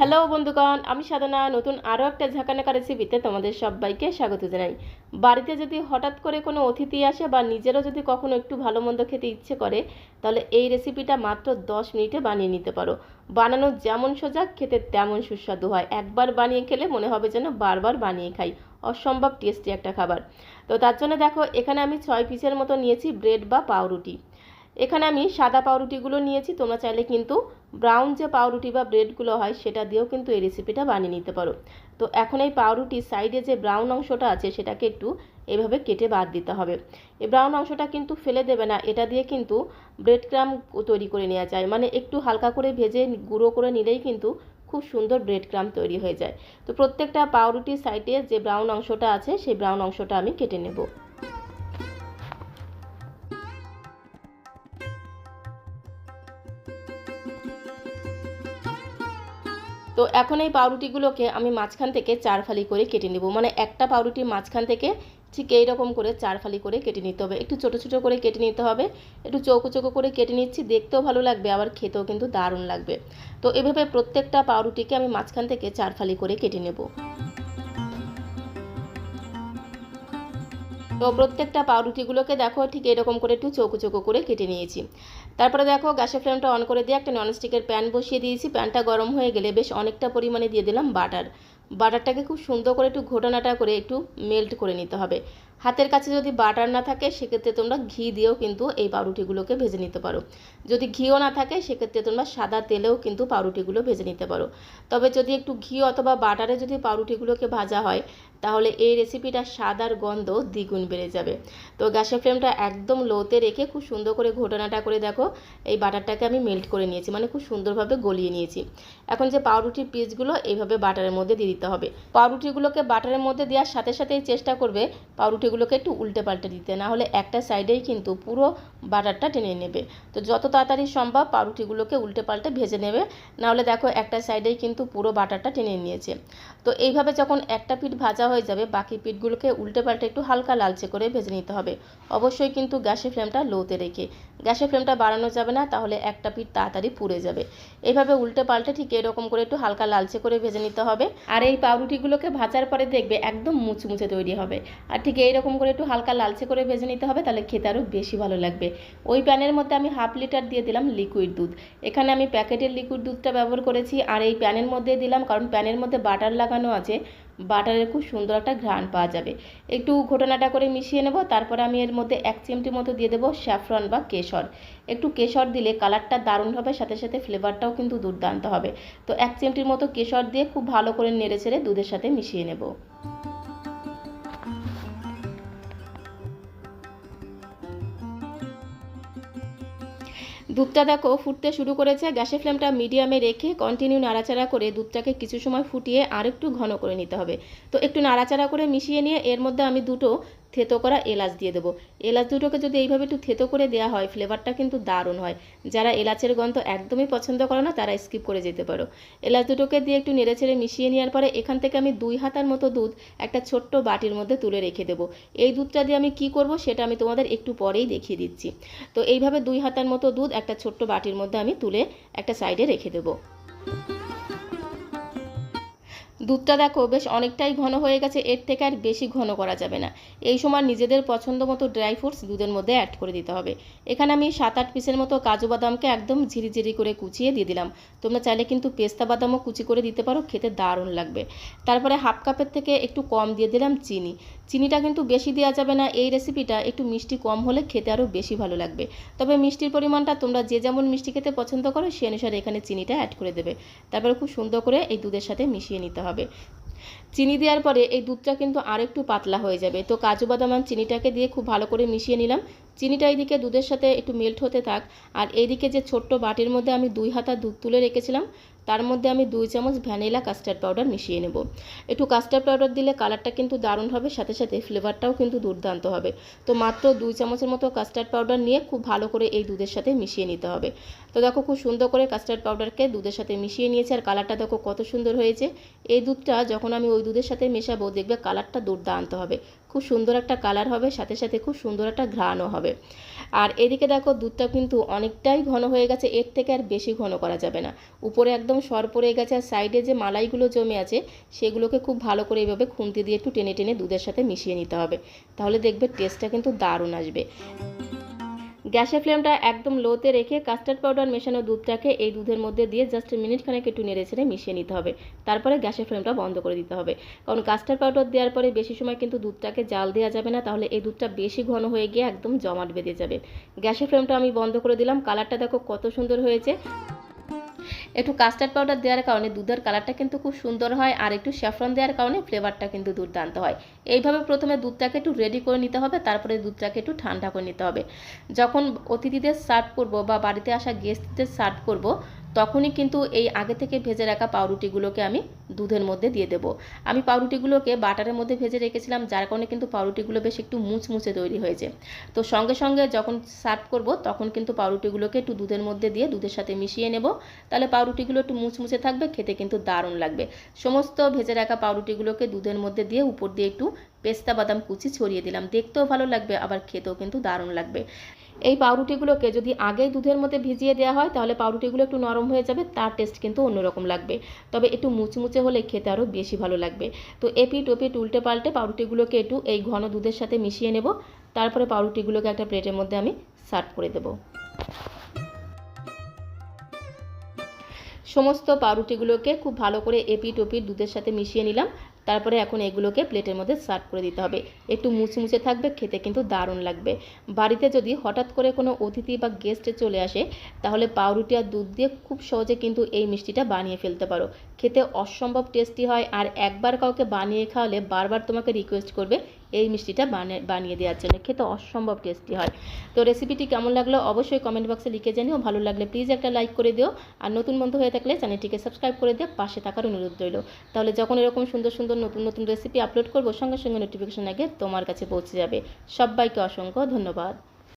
Hello বন্ধুগণ, আমি সাধনা। নতুন আরও একটা ঝাঁকানাকা রেসিপিতে তোমাদের সবাইকে স্বাগত জানাই। বাড়িতে যদি হঠাৎ করে কোনো অতিথি আসে বা নিজেরও যদি কখনো একটু ভালো মন্দ খেতে ইচ্ছে করে, তাহলে এই রেসিপিটা মাত্র দশ মিনিটে বানিয়ে নিতে পারো। বানানো যেমন সোজা, খেতে তেমন সুস্বাদু হয়। একবার বানিয়ে খেলে মনে হবে যেন বারবার বানিয়ে খাই। অসম্ভব টেস্টি একটা খাবার। তো তার জন্য দেখো, এখানে আমি ছয় পিসের মতো নিয়েছি ব্রেড বা পাউরুটি। এখানে আমি সাদা পাউরুটিগুলো নিয়েছি, তোমরা চাইলে কিন্তু ব্রাউন যে পাউরুটি বা ব্রেডগুলো হয় সেটা দিয়েও কিন্তু এই রেসিপিটা বানিয়ে নিতে পারো। তো এখন এই পাউরুটির সাইডে যে ব্রাউন অংশটা আছে সেটাকে একটু এভাবে কেটে বাদ দিতে হবে। এই ব্রাউন অংশটা কিন্তু ফেলে দেবে না, এটা দিয়ে কিন্তু ব্রেড ক্রাম তৈরি করে নেওয়া যায়। মানে একটু হালকা করে ভেজে গুঁড়ো করে নিলেই কিন্তু খুব সুন্দর ব্রেড ক্রাম তৈরি হয়ে যায়। তো প্রত্যেকটা পাউরুটির সাইডে যে ব্রাউন অংশটা আছে, সেই ব্রাউন অংশটা আমি কেটে নেব। তো এখন এই পাউরুটিগুলোকে আমি মাঝখান থেকে চার ফালি করে কেটে নেব। মানে একটা পাউরুটির মাঝখান থেকে ঠিক এইরকম করে চার ফালি করে কেটে নিতে হবে। একটু ছোটো ছোটো করে কেটে নিতে হবে। একটু চৌকো চৌকো করে কেটে নিচ্ছি। দেখতেও ভালো লাগবে, আবার খেতেও কিন্তু দারুণ লাগবে। তো এভাবে প্রত্যেকটা পাউরুটিকে আমি মাঝখান থেকে চার ফালি করে কেটে নেব। তো প্রত্যেকটা পাউরুটিগুলোকে দেখো ঠিক এরকম করে একটু চৌকো চৌকো করে কেটে নিয়েছি। তারপরে দেখো গ্যাসের ফ্লেমটা অন করে দিয়ে একটা ননস্টিকের প্যান বসিয়ে দিয়েছি। প্যানটা গরম হয়ে গেলে বেশ অনেকটা পরিমাণে দিয়ে দিলাম বাটার। বাটারটাকে খুব সুন্দর করে একটু ঘটনাটা করে একটু মেল্ট করে নিতে হবে। হাতের কাছে যদি বাটার না থাকে, সেক্ষেত্রে তোমরা ঘি দিয়েও কিন্তু এই পাউরুটিগুলোকে ভেজে নিতে পারো। যদি ঘিও না থাকে, সেক্ষেত্রে তোমরা সাদা তেলেও কিন্তু পাউরুটিগুলো ভেজে নিতে পারো। তবে যদি একটু ঘি অথবা বাটারে যদি পাউরুটিগুলোকে ভাজা হয়, তাহলে এই রেসিপিটা স্বাদ গন্ধ দ্বিগুণ বেড়ে যাবে। তো গ্যাসের ফ্লেমটা একদম লোতে রেখে খুব সুন্দর করে ঘটনাটা করে দেখো, এই বাটারটাকে আমি মেল্ট করে নিয়েছি মানে খুব সুন্দরভাবে গলিয়ে নিয়েছি। এখন যে পাউরুটির পিসগুলো, এইভাবে বাটারের মধ্যে দিয়ে দিতে হবে। পাউরুটিগুলোকে বাটারের মধ্যে দেওয়ার সাথে সাথেই চেষ্টা করবে পাউরুটিগুলোকে একটু উল্টে পাল্টে দিতে, না হলে একটা সাইডেই কিন্তু পুরো বাটারটা টেনে নেবে। তো যত তাড়াতাড়ি সম্ভব পাউরুটিগুলোকে উল্টে পাল্টে ভেজে নেবে নাহলে দেখো একটা সাইডেই কিন্তু পুরো বাটারটা টেনে নিয়েছে। তো এইভাবে যখন একটা পিঠ ভাজা হয়ে যাবে, বাকি পিঠগুলোকে উল্টে পাল্টে একটু হালকা লালচে করে ভেজে নিতে হবে। অবশ্যই কিন্তু গ্যাসের ফ্লেমটা লোতে রেখে। গ্যাসের ফ্লেমটা বাড়ানো যাবে না, তাহলে একটা পিঠ তাড়াতাড়ি পুড়ে যাবে। এইভাবে উল্টে পাল্টে ঠিক এরকম করে একটু হালকা লালচে করে ভেজে নিতে হবে। আর এই পাউরুটিগুলোকে ভাজার পরে দেখবে একদম মুচমুচে তৈরি হবে। আর ঠিক এইরকম করে একটু হালকা লালচে করে ভেজে নিতে হবে, তাহলে খেতে আরও বেশি ভালো লাগবে। ওই প্যানের মধ্যে আমি হাফ লিটার দিয়ে দিলাম লিকুইড দুধ। এখানে আমি প্যাকেটের লিকুইড দুধটা ব্যবহার করেছি, আর এই প্যানের মধ্যে দিলাম, কারণ প্যানের মধ্যে বাটার লাগানো আছে। বাটারের খুব সুন্দর একটা ঘ্রাণ পাওয়া যাবে। একটু ঘটনাটা করে মিশিয়ে নেব, তারপরে আমি এর মধ্যে এক চিমটি মতো দিয়ে দেবো স্যাফরন বা কেশর। একটু কেশর দিলে কালারটা দারুণ হবে, সাথে সাথে ফ্লেভারটাও কিন্তু দুর্দান্ত হবে। তো এক চিমটির মতো কেশর দিয়ে খুব ভালো করে নেড়ে ছেড়ে দুধের সাথে মিশিয়ে নেব। দুধটা দেখো ফুটতে শুরু করেছে। গ্যাসের ফ্লেমটা মিডিয়ামে রেখে কন্টিনিউ নাড়াচাড়া করে দুধটাকে কিছু সময় ফুটিয়ে আর একটু ঘন করে নিতে হবে। তো একটু নাড়াচাড়া করে মিশিয়ে নিয়ে এর মধ্যে আমি দুটো থেতো করা এলাচ দিয়ে দেবো। এলাচ দুটোকে যদি এইভাবে একটু থেতো করে দেওয়া হয়, ফ্লেভারটা কিন্তু দারুণ হয়। যারা এলাচের গন্ধ একদমই পছন্দ করে না, তারা স্কিপ করে যেতে পারো। এলাচ দুটোকে দিয়ে একটু নেড়ে ছেড়ে মিশিয়ে নেওয়ার পরে এখান থেকে আমি দুই হাতার মতো দুধ একটা ছোট্ট বাটির মধ্যে তুলে রেখে দেবো। এই দুধটা দিয়ে আমি কি করব সেটা আমি তোমাদের একটু পরেই দেখিয়ে দিচ্ছি। তো এইভাবে দুই হাতার মতো দুধ একটা ছোট্ট বাটির মধ্যে আমি তুলে একটা সাইডে রেখে দেবো। দুধটা দেখো বেশ অনেকটাই ঘন হয়ে গেছে, এর থেকে আর বেশি ঘন করা যাবে না। এই সময় নিজেদের পছন্দ মতো ড্রাই ফ্রুটস দুধের মধ্যে অ্যাড করে দিতে হবে। এখানে আমি সাত আট পিসের মতো কাজু বাদামকে একদম ঝিরিঝিরি করে কুচিয়ে দিয়ে দিলাম। তোমরা চাইলে কিন্তু পেস্তা বাদামও কুচি করে দিতে পারো, খেতে দারুণ লাগবে। তারপরে হাফ কাপের থেকে একটু কম দিয়ে দিলাম চিনি। চিনিটা কিন্তু বেশি দেওয়া যাবে না, এই রেসিপিটা একটু মিষ্টি কম হলে খেতে আরও বেশি ভালো লাগবে। তবে মিষ্টির পরিমাণটা তোমরা যে যেমন মিষ্টি খেতে পছন্দ করো সে অনুসারে এখানে চিনিটা অ্যাড করে দেবে। তারপরে খুব সুন্দর করে এই দুধের সাথে মিশিয়ে নিতে হবে। চিনি দেওয়ার পরে এই দুধটা কিন্তু আরেকটু পাতলা হয়ে যাবে। তো কাজু বাদাম আর চিনিটাকে দিয়ে খুব ভালো করে মিশিয়ে নিলাম। চিনিটা এইদিকে দুধের সাথে একটু মেল্ট হতে থাক। আর এইদিকে যে ছোট্ট বাটির মধ্যে আমি দুই হাতা দুধ তুলে রেখেছিলাম, তার মধ্যে আমি দুই চামচ ভ্যানিলা কাস্টার্ড পাউডার মিশিয়ে নেব। একটু কাস্টার্ড পাউডার দিলে কালারটা কিন্তু দারুণ হবে, সাথে সাথে ফ্লেভারটাও কিন্তু দুর্দান্ত হবে। তো মাত্র দুই চামচের মতো কাস্টার্ড পাউডার নিয়ে খুব ভালো করে এই দুধের সাথে মিশিয়ে নিতে হবে। তো দেখো খুব সুন্দর করে কাস্টার্ড পাউডারকে দুধের সাথে মিশিয়ে নিয়েছি, আর কালারটা দেখো কত সুন্দর হয়েছে। এই দুধটা যখন আমি ওই দুধের সাথে মেশাবো, দেখবে কালারটা দুর্দান্ত হবে। খুব সুন্দর একটা কালার হবে, সাথে সাথে খুব সুন্দর একটা ঘ্রাণও হবে। আর এদিকে দেখো দুধটা কিন্তু অনেকটাই ঘন হয়ে গেছে, এর থেকে আর বেশি ঘন করা যাবে না। উপরে একদম সর পড়ে গেছে আর সাইডে যে মালাইগুলো জমে আছে, সেগুলোকে খুব ভালো করে এইভাবে খুন্তি দিয়ে একটু টেনে টেনে দুধের সাথে মিশিয়ে নিতে হবে। তাহলে দেখবে টেস্টটা কিন্তু দারুণ আসবে। গ্যাসের ফ্লেমটা একদম লোতে রেখে কাস্টার্ড পাউডার মেশানো দুধটাকে এই দুধের মধ্যে দিয়ে জাস্ট মিনিট খানেক একটু নেড়ে ছেড়ে মিশিয়ে নিতে হবে। তারপরে গ্যাসের ফ্লেমটা বন্ধ করে দিতে হবে। কারণ কাস্টার্ড পাউডার দেওয়ার পরে বেশি সময় কিন্তু দুধটাকে জাল দেওয়া যাবে না, তাহলে এই দুধটা বেশি ঘন হয়ে গিয়ে একদম জমাট বেঁধে যাবে। গ্যাসের ফ্লেমটা আমি বন্ধ করে দিলাম। কালারটা দেখো কত সুন্দর হয়েছে। একটু কাস্টার্ড পাউডার দেওয়ার কারণে দুধের কালারটা কিন্তু খুব সুন্দর হয় আর একটু স্যাফরন দেওয়ার কারণে ফ্লেভারটা কিন্তু দুর্দান্ত হয়। এইভাবে প্রথমে দুধটাকে একটু রেডি করে নিতে হবে, তারপরে দুধটাকে একটু ঠান্ডা করে নিতে হবে। যখন অতিথিদের সার্ভ করব বা বাড়িতে আসা গেস্টদের সার্ভ করব তখনই কিন্তু এই আগে থেকে ভেজে রাখা পাউরুটিগুলোকে আমি দুধের মধ্যে দিয়ে দেব। আমি পাউরুটিগুলোকে বাটারের মধ্যে ভেজে রেখেছিলাম, যার কারণে কিন্তু পাউরুটিগুলো বেশ একটু মুচমুচে তৈরি হয়েছে। তো সঙ্গে সঙ্গে যখন সার্ভ করব, তখন কিন্তু পাউরুটিগুলোকে একটু দুধের মধ্যে দিয়ে দুধের সাথে মিশিয়ে নেব। তাহলে পাউরুটিগুলো একটু মুচমুচে থাকবে, খেতে কিন্তু দারুণ লাগবে। সমস্ত ভেজে রাখা পাউরুটিগুলোকে দুধের মধ্যে দিয়ে উপর দিয়ে একটু পেস্তা বাদাম কুচি ছড়িয়ে দিলাম। দেখতেও ভালো লাগবে, আবার খেতেও কিন্তু দারুণ লাগবে। এই পাউরুটিগুলোকে যদি আগেই দুধের মধ্যে ভিজিয়ে দেওয়া হয়, তাহলে পাউরুটিগুলো একটু নরম হয়ে যাবে, তার টেস্ট কিন্তু অন্যরকম লাগবে। তবে একটু মুচমুচে হলে খেতে আরও বেশি ভালো লাগবে। তো এপিট ওপিট উল্টে পাল্টে পাউরুটিগুলোকে একটু এই ঘন দুধের সাথে মিশিয়ে নেব। তারপরে পাউরুটিগুলোকে একটা প্লেটের মধ্যে আমি সার্ভ করে দেবো। সমস্ত পাউরুটিগুলোকে খুব ভালো করে এপিট ওপিট দুধের সাথে মিশিয়ে নিলাম। তারপরে এখন এগুলোকে প্লেটের মধ্যে সার্ভ করে দিতে হবে। একটু মুছে মুছে থাকবে, খেতে কিন্তু দারুণ লাগবে। বাড়িতে যদি হঠাৎ করে কোনো অতিথি বা গেস্ট চলে আসে, তাহলে পাউরুটি আর দুধ দিয়ে খুব সহজে কিন্তু এই মিষ্টিটা বানিয়ে ফেলতে পারো। খেতে অসম্ভব টেস্টি হয়, আর একবার কাউকে বানিয়ে খাওয়ালে বারবার তোমাকে রিকোয়েস্ট করবে এই মিষ্টিটা বানিয়ে দেওয়ার জন্য। খেতে অসম্ভব টেস্টি হয়। তো রেসিপিটি কেমন লাগল অবশ্যই কমেন্ট বক্সে লিখে জানিও। ভালো লাগলে প্লিজ একটা লাইক করে দিও। আর নতুন বন্ধু হয়ে থাকলে চ্যানেলটিকে সাবস্ক্রাইব করে দিও। পাশে থাকার অনুরোধ রইল। তাহলে যখন এরকম সুন্দর সুন্দর, নতুন নতুন রেসিপি আপলোড করব, সঙ্গে সঙ্গে নোটিফিকেশন আগে তোমার কাছে পৌঁছে যাবে। সবাইকে অসংখ্য ধন্যবাদ।